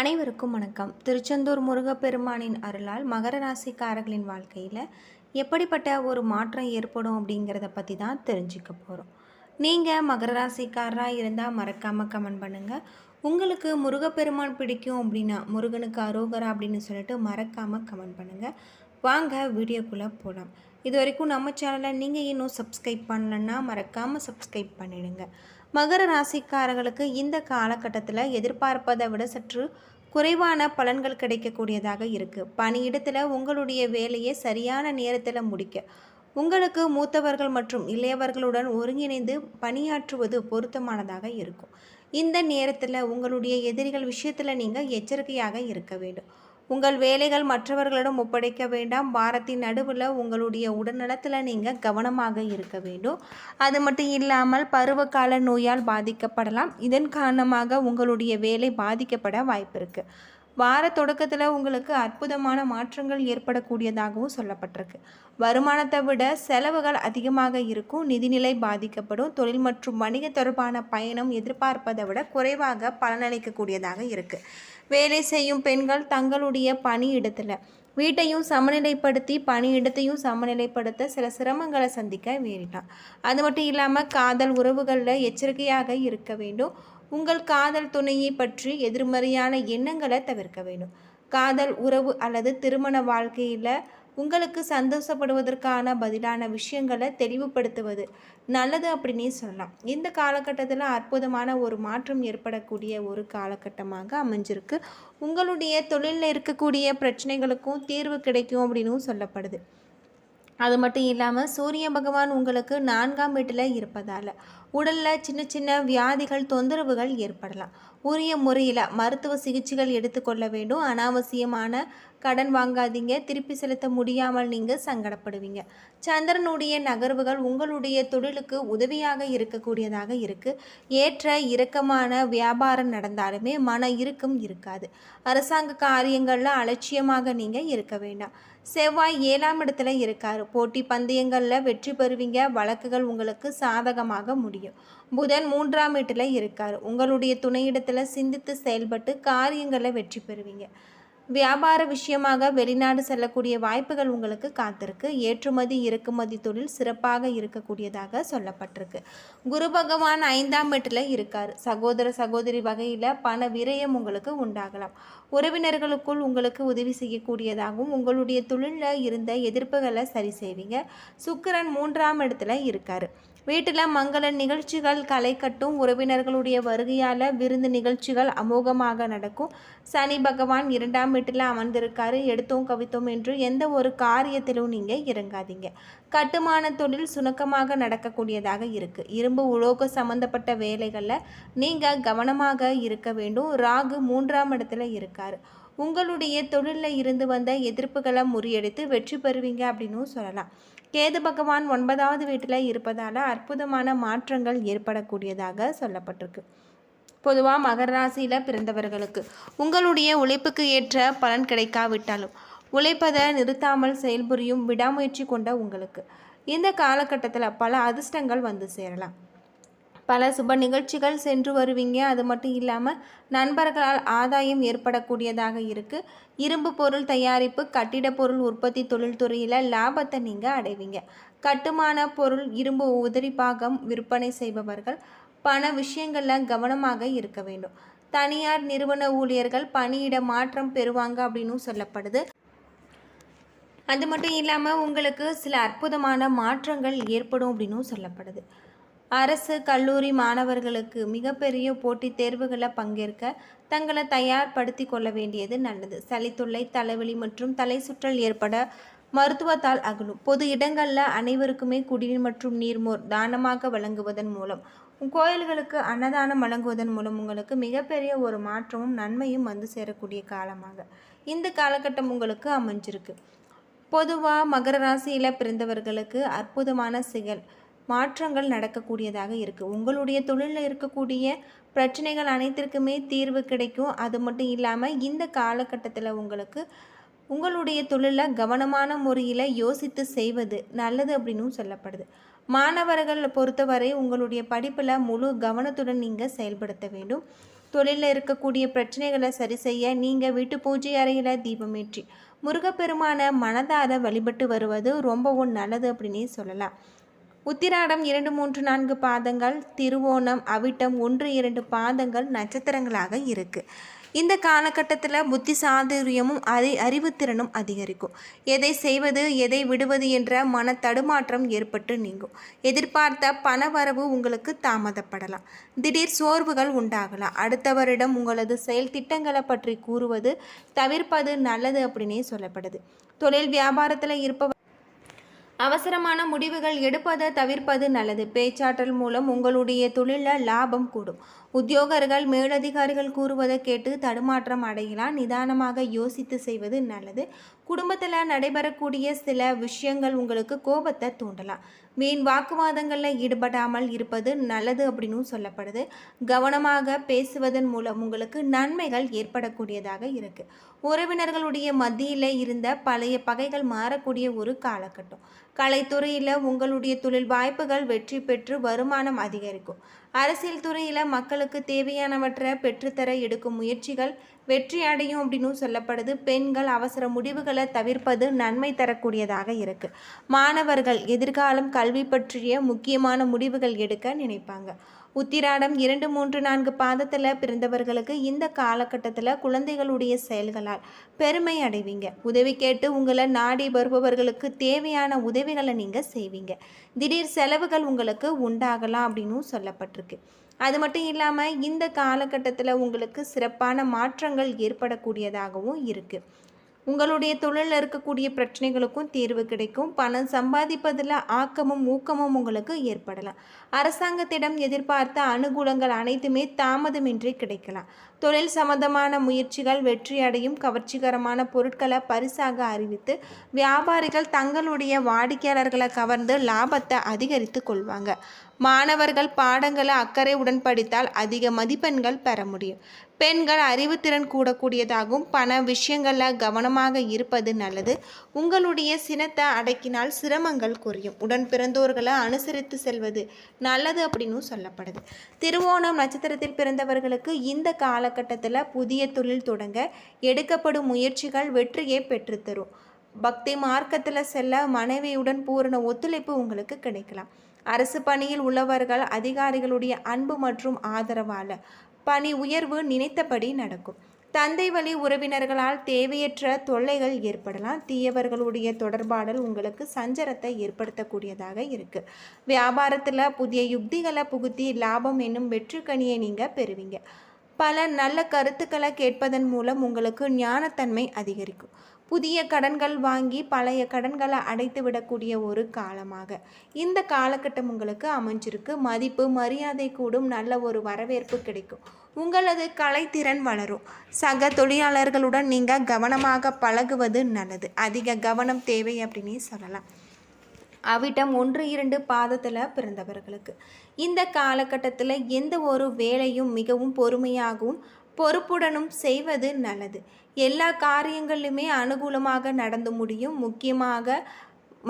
அனைவருக்கும் வணக்கம். திருச்செந்தூர் முருகப்பெருமானின் அருளால் மகர ராசிக்காரர்களின் வாழ்க்கையில் எப்படிப்பட்ட ஒரு மாற்றம் ஏற்படும் அப்படிங்கிறத பற்றி தான் தெரிஞ்சுக்க போகிறோம் நீங்கள் மகர ராசிக்காரராக இருந்தால் மறக்காமல் கமெண்ட் பண்ணுங்கள் உங்களுக்கு முருகப்பெருமான் பிடிக்கும் அப்படின்னா முருகனுக்கு அரோகரா அப்படின்னு சொல்லிட்டு மறக்காமல் கமெண்ட் பண்ணுங்கள் வாங்க வீடியோக்குள்ளே போகலாம் இது வரைக்கும் நம்ம சேனலை நீங்கள் இன்னும் சப்ஸ்கிரைப் பண்ணலன்னா மறக்காமல் சப்ஸ்கிரைப் பண்ணிடுங்க. மகர ராசிக்காரர்களுக்கு இந்த காலகட்டத்தில் எதிர்பார்ப்பதை விட சற்று குறைவான பலன்கள் கிடைக்கக்கூடியதாக இருக்குது பணியிடத்தில் உங்களுடைய வேலையை சரியான நேரத்தில் முடிக்க உங்களுக்கு மூத்தவர்கள் மற்றும் இளையவர்களுடன் ஒருங்கிணைந்து பணியாற்றுவது பொருத்தமானதாக இருக்கும். இந்த நேரத்தில் உங்களுடைய எதிரிகள் விஷயத்தில் நீங்கள் எச்சரிக்கையாக இருக்க வேண்டும். உங்கள் வேலைகள் மற்றவர்களிடம் ஒப்படைக்க வேண்டாம். வாரத்தின் நடுவில் உங்களுடைய உடல்நலத்தில் நீங்கள் கவனமாக இருக்க வேண்டும். அது மட்டும் இல்லாமல் பருவகால நோயால் பாதிக்கப்படலாம். இதன் காரணமாக உங்களுடைய வேலை பாதிக்கப்பட வாய்ப்பு இருக்குது வார தொடக்கத்தில் உங்களுக்கு அற்புதமான மாற்றங்கள் ஏற்படக்கூடியதாகவும் சொல்லப்பட்டிருக்கு. வருமானத்தை விட செலவுகள் அதிகமாக இருக்கும் நிதிநிலை பாதிக்கப்படும் தொழில் மற்றும் வணிக தொடர்பான பயணம் எதிர்பார்ப்பதை விட குறைவாக பலனளிக்கக்கூடியதாக இருக்குது வேலை செய்யும் பெண்கள் தங்களுடைய பணியிடத்தில் வீட்டையும் சமநிலைப்படுத்தி பணியிடத்தையும் சமநிலைப்படுத்த சில சிரமங்களை சந்திக்க நேரிடலாம். அது மட்டும் இல்லாமல் காதல் உறவுகளில் எச்சரிக்கையாக இருக்க வேண்டும். உங்கள் காதல் துணையை பற்றி எதிர்மறையான எண்ணங்களை தவிர்க்க வேண்டும். காதல் உறவு அல்லது திருமண வாழ்க்கையில் உங்களுக்கு சந்தோஷப்படுவதற்கான பதிலான விஷயங்களை தெளிவுபடுத்துவது நல்லது அப்படின்னே சொல்லலாம். இந்த காலகட்டத்தில் அற்புதமான ஒரு மாற்றம் ஏற்படக்கூடிய ஒரு காலகட்டமாக அமைஞ்சிருக்கு. உங்களுடைய தொழிலில் இருக்கக்கூடிய பிரச்சனைகளுக்கும் தீர்வு கிடைக்கும் அப்படின்னும் சொல்லப்படுது. அது மட்டும் இல்லாமல் சூரிய பகவான் உங்களுக்கு நான்காம் வீட்டில் இருப்பதால் உடலில் சின்ன சின்ன வியாதிகள் தொந்தரவுகள் ஏற்படலாம். உரிய முறையில் மருத்துவ சிகிச்சைகள் எடுத்துக்கொள்ள வேண்டும். அனாவசியமான கடன் வாங்காதீங்க. திருப்பி செலுத்த முடியாமல் நீங்கள் சங்கடப்படுவீங்க. சந்திரனுடைய நகர்வுகள் உங்களுடைய தொழிலுக்கு உதவியாக இருக்கக்கூடியதாக இருக்குது ஏற்ற இறக்கமான வியாபாரம் நடந்தாலுமே மன இறுக்கம் இருக்காது. அரசாங்க காரியங்களில் அலட்சியமாக நீங்கள் இருக்க வேண்டாம். செவ்வாய் ஏழாம் இடத்துல இருக்கார். போட்டி பந்தயங்களில் வெற்றி பெறுவீங்க. வழக்குகள் உங்களுக்கு சாதகமாக முடியும். புதன் மூன்றாம் வீட்டில் இருக்கார். உங்களுடைய துணையிடத்தில் சிந்தித்து செயல்பட்டு காரியங்களில் வெற்றி பெறுவீங்க. வியாபார விஷயமாக வெளிநாடு செல்லக்கூடிய வாய்ப்புகள் உங்களுக்கு காத்திருக்கு. ஏற்றுமதி இறக்குமதி தொழில் சிறப்பாக இருக்கக்கூடியதாக சொல்லப்பட்டிருக்கு. குரு பகவான் ஐந்தாம் வீட்டில் இருக்கார். சகோதர சகோதரி வகையில் பண விரயம் உங்களுக்கு உண்டாகலாம். உறவினர்களுக்குள் உங்களுக்கு உதவி செய்யக்கூடியதாகவும் உங்களுடைய தொழிலில் இருந்த எதிர்ப்புகளை சரி செய்வீங்க. சுக்கரன் மூன்றாம் இடத்துல இருக்கார். வீட்டில் மங்கள நிகழ்ச்சிகள் களை கட்டும் உறவினர்களுடைய வருகையால் விருந்து நிகழ்ச்சிகள் அமோகமாக நடக்கும். சனி பகவான் இரண்டாம் வீட்டில் அமர்ந்திருக்காரு. எடுத்தோம் கவித்தோம் என்று எந்த ஒரு காரியத்திலும் நீங்கள் இறங்காதீங்க. கட்டுமான தொழில் சுணக்கமாக நடக்கக்கூடியதாக இருக்குது இரும்பு உலோக சம்பந்தப்பட்ட வேலைகளில் நீங்கள் கவனமாக இருக்க வேண்டும். ராகு மூன்றாம் இடத்துல இருக்கார். உங்களுடைய தொழிலில் இருந்து வந்த எதிர்ப்புகளை முறியடித்து வெற்றி பெறுவீங்க அப்படின்னும் சொல்லலாம். கேது பகவான் ஒன்பதாவது வீட்டில் இருப்பதால் அற்புதமான மாற்றங்கள் ஏற்படக்கூடியதாக சொல்லப்பட்டிருக்கு. பொதுவாக மகர ராசியில் பிறந்தவர்களுக்கு உங்களுடைய உழைப்புக்கு ஏற்ற பலன் கிடைக்காவிட்டாலும் உழைப்பதை நிறுத்தாமல் செயல்புரியும் விடாமுயற்சி கொண்ட உங்களுக்கு. இந்த காலகட்டத்தில் பல அதிர்ஷ்டங்கள் வந்து சேரலாம். பல சுப நிகழ்ச்சிகள் சென்று வருவீங்க. அது மட்டும் இல்லாமல் நண்பர்களால் ஆதாயம் ஏற்படக்கூடியதாக இருக்குது இரும்பு பொருள் தயாரிப்பு கட்டிட பொருள் உற்பத்தி தொழில்துறையில் லாபத்தை நீங்கள் அடைவீங்க. கட்டுமான பொருள் இரும்பு உதிரி பாகம் விற்பனை செய்பவர்கள் பண விஷயங்களில் கவனமாக இருக்க வேண்டும். தனியார் நிறுவன ஊழியர்கள் பணியிட மாற்றம் பெறுவாங்க அப்படின்னு சொல்லப்படுது. அது மட்டும் இல்லாமல் உங்களுக்கு சில அற்புதமான மாற்றங்கள் ஏற்படும் அப்படின்னும் சொல்லப்படுது. அரசு கல்லூரி மாணவர்களுக்கு மிகப்பெரிய போட்டித் தேர்வுகளில் பங்கேற்க தங்களை தயார்படுத்தி கொள்ள வேண்டியது நல்லது. சளித்துள்ளை தலைவலி மற்றும் தலை சுற்றல் ஏற்பட மருத்துவத்தால் அகலும். பொது இடங்களில் அனைவருக்குமே குடிநீர் மற்றும் நீர்மோர் தானமாக வழங்குவதன் மூலம் கோயில்களுக்கு அன்னதானம் வழங்குவதன் மூலம் உங்களுக்கு மிகப்பெரிய ஒரு மாற்றமும் நன்மையும் வந்து சேரக்கூடிய காலமாக இந்த காலகட்டம் உங்களுக்கு அமைஞ்சிருக்கு. பொதுவாக மகர ராசியில் பிறந்தவர்களுக்கு அற்புதமான சிகல் மாற்றங்கள் நடக்கக்கூடியதாக இருக்குது உங்களுடைய தொழிலில் இருக்கக்கூடிய பிரச்சனைகள் அனைத்திற்குமே தீர்வு கிடைக்கும். அது மட்டும் இல்லாமல் இந்த காலகட்டத்தில் உங்களுக்கு உங்களுடைய தொழிலில் கவனமான முறையில் யோசித்து செய்வது நல்லது அப்படின்னும் சொல்லப்படுது. மாணவர்கள் பொறுத்தவரை உங்களுடைய படிப்பில் முழு கவனத்துடன் நீங்கள் செயல்படுத்த வேண்டும். தொழிலில் இருக்கக்கூடிய பிரச்சனைகளை சரி செய்ய நீங்கள் வீட்டு பூஜை அறையில் தீபமேற்றி முருகப்பெருமான மனதார வழிபட்டு வருவது ரொம்பவும் நல்லது அப்படின்னே சொல்லலாம். உத்திராடம் இரண்டு மூன்று நான்கு பாதங்கள் திருவோணம் அவிட்டம் ஒன்று இரண்டு பாதங்கள் நட்சத்திரங்களாக இருக்குது இந்த காலகட்டத்தில் புத்தி சாதுரியமும் அறி அறிவுத்திறனும் அதிகரிக்கும். எதை செய்வது எதை விடுவது என்ற மன தடுமாற்றம் ஏற்பட்டு நீங்கும். எதிர்பார்த்த பணவரவு உங்களுக்கு தாமதப்படலாம். திடீர் சோர்வுகள் உண்டாகலாம். அடுத்தவரிடம் உங்களது செயல் திட்டங்களை பற்றி கூறுவது தவிர்ப்பது நல்லது அப்படின்னே சொல்லப்படுது. தொழில் வியாபாரத்தில் இருப்பவர் அவசரமான முடிவுகள் எடுப்பதை தவிர்ப்பது நல்லது. பேச்சாற்றல் மூலம் உங்களுடைய தொழிலில் லாபம் கூடும். உத்தியோகர்கள் மேலதிகாரிகள் கூறுவதை கேட்டு தடுமாற்றம் அடையலாம். நிதானமாக யோசித்து செய்வது நல்லது. குடும்பத்தில் நடைபெறக்கூடிய சில விஷயங்கள் உங்களுக்கு கோபத்தை தூண்டலாம். வீண் வாக்குவாதங்களில் ஈடுபடாமல் இருப்பது நல்லது அப்படின்னு சொல்லப்படுது. கவனமாக பேசுவதன் மூலம் உங்களுக்கு நன்மைகள் ஏற்படக்கூடியதாக இருக்குது உறவினர்களுடைய மத்தியில் இருந்த பழைய பகைகள் மாறக்கூடிய ஒரு காலகட்டம். கலைத்துறையில் உங்களுடைய தொழில் வாய்ப்புகள் வெற்றி பெற்று வருமானம் அதிகரிக்கும். அரசியல் துறையில் மக்களுக்கு தேவையானவற்றை பெற்றுத்தர எடுக்கும் முயற்சிகள் வெற்றி அடையும் அப்படின்னு சொல்லப்படுது. பெண்கள் அவசர முடிவுகளை தவிர்ப்பது நன்மை தரக்கூடியதாக இருக்கு. மாணவர்கள் எதிர்காலம் கல்வி பற்றிய முக்கியமான முடிவுகள் எடுக்க நினைப்பாங்க. உத்திராடம் இரண்டு மூன்று நான்கு பாதத்தில் பிறந்தவர்களுக்கு இந்த காலகட்டத்தில் குழந்தைகளுடைய செயல்களால் பெருமை அடைவீங்க. உதவி கேட்டு உங்களை நாடி வருபவர்களுக்கு தேவையான உதவிகளை நீங்கள் செய்வீங்க. திடீர் செலவுகள் உங்களுக்கு உண்டாகலாம் அப்படின்னும் சொல்லப்பட்டிருக்கு. அது மட்டும் இல்லாமல் இந்த காலகட்டத்தில் உங்களுக்கு சிறப்பான மாற்றங்கள் ஏற்படக்கூடியதாகவும் இருக்குது உங்களுடைய தொழிலில் இருக்கக்கூடிய பிரச்சனைகளுக்கும் தீர்வு கிடைக்கும். பணம் சம்பாதிப்பதில் ஆக்கமும் ஊக்கமும் உங்களுக்கு ஏற்படலாம். அரசாங்கத்திடம் எதிர்பார்த்த அனுகூலங்கள் அனைத்துமே தாமதமின்றி கிடைக்கலாம். தொழில் சம்பந்தமான முயற்சிகள் வெற்றி அடையும் கவர்ச்சிகரமான பொருட்களை பரிசாக அறிவித்து வியாபாரிகள் தங்களுடைய வாடிக்கையாளர்களை கவர்ந்து லாபத்தை அதிகரித்து கொள்வாங்க. மாணவர்கள் பாடங்களை அக்கறையுடன் படித்தால் அதிக மதிப்பெண்கள் பெற முடியும். பெண்கள் அறிவுத்திறன் கூடக்கூடியதாகவும் பண விஷயங்களில் கவனமாக இருப்பது நல்லது. உங்களுடைய சினத்தை அடக்கினால் சிரமங்கள் குறையும். உடன் பிறந்தோர்களை அனுசரித்து செல்வது நல்லது அப்படின்னு சொல்லப்படுது. திருவோணம் நட்சத்திரத்தில் பிறந்தவர்களுக்கு இந்த காலகட்டத்தில் புதிய தொழில் தொடங்க எடுக்கப்படும் முயற்சிகள் வெற்றியை பெற்றுத்தரும். பக்தி மார்க்கத்தில் செல்ல மனைவியுடன் பூரண ஒத்துழைப்பு உங்களுக்கு கிடைக்கலாம். அரசு பணியில் உள்ளவர்கள் அதிகாரிகளுடைய அன்பு மற்றும் ஆதரவால் பணி உயர்வு நினைத்தபடி நடக்கும். தந்தை வழி உறவினர்களால் தேவையற்ற தொல்லைகள் ஏற்படலாம். தீயவர்களுடைய தொடர்பாடல் உங்களுக்கு சஞ்சரத்தை ஏற்படுத்தக்கூடியதாக இருக்குது வியாபாரத்தில் புதிய யுக்திகளை புகுத்தி லாபம் என்னும் வெற்றுக்கனியை நீங்கள் பெறுவீங்க. பல நல்ல கருத்துக்களை கேட்பதன் மூலம் உங்களுக்கு ஞானத்தன்மை அதிகரிக்கும். புதிய கடன்கள் வாங்கி பழைய கடன்களை அடைத்து விடக்கூடிய ஒரு காலமாக. இந்த காலகட்டம் உங்களுக்கு அமைஞ்சிருக்கு. மதிப்பு மரியாதை கூடும். நல்ல ஒரு வரவேற்பு கிடைக்கும். உங்களது கலைத்திறன் வளரும். சக தொழிலாளர்களுடன் நீங்கள் கவனமாக பழகுவது நல்லது. அதிக கவனம் தேவை அப்படின்னே சொல்லலாம். அவிட்டம் ஒன்று இரண்டு பாதத்தில் பிறந்தவர்களுக்கு. இந்த காலகட்டத்தில் எந்த ஒரு வேலையும் மிகவும் பொறுமையாகவும் பொறுப்புடனும் செய்வது நல்லது. எல்லா காரியங்களிலுமே அனுகூலமாக நடந்து முடியும். முக்கியமாக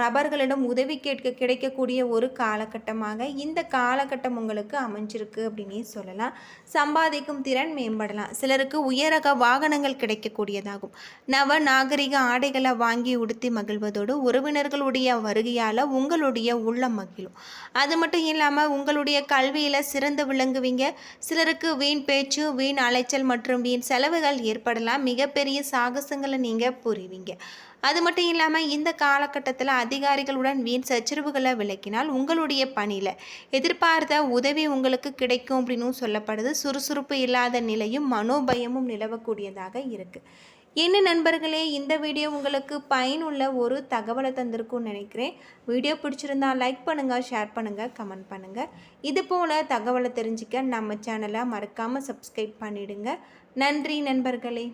நபர்களிடம் உதவி கேட்க கிடைக்கக்கூடிய ஒரு காலகட்டமாக இந்த காலகட்டம் உங்களுக்கு அமைஞ்சிருக்கு அப்படின்னே சொல்லலாம். சம்பாதிக்கும் திறன் மேம்படலாம். சிலருக்கு உயரக வாகனங்கள் கிடைக்கக்கூடியதாகும். நவ நாகரிக ஆடைகளை வாங்கி உடுத்தி மகிழ்வதோடு உறவினர்களுடைய வருகையால் உங்களுடைய உள்ளம் மகிழும். அது மட்டும் இல்லாமல் உங்களுடைய கல்வியில் சிறந்து விளங்குவீங்க. சிலருக்கு வீண் பேச்சு வீண் அலைச்சல் மற்றும் வீண் செலவுகள் ஏற்படலாம். மிகப்பெரிய சாகசங்களை நீங்கள் புரிவீங்க. அது மட்டும் இல்லாமல் இந்த காலகட்டத்தில் அதிகாரிகளுடன் வீண் சச்சரவுகளை விளக்கினால் உங்களுடைய பணியில் எதிர்பார்த்த உதவி உங்களுக்கு கிடைக்கும் அப்படின்னு சொல்லப்படுது. சுறுசுறுப்பு இல்லாத நிலையும் மனோபயமும் நிலவக்கூடியதாக இருக்குது என்ன நண்பர்களே இந்த வீடியோ உங்களுக்கு பயனுள்ள ஒரு தகவலை தந்திருக்கும்னு நினைக்கிறேன். வீடியோ பிடிச்சிருந்தா லைக் பண்ணுங்கள் ஷேர் பண்ணுங்கள் கமெண்ட் பண்ணுங்கள் இது போல் தகவலை தெரிஞ்சுக்க நம்ம சேனலை மறக்காமல் சப்ஸ்கிரைப் பண்ணிவிடுங்க நன்றி நண்பர்களே.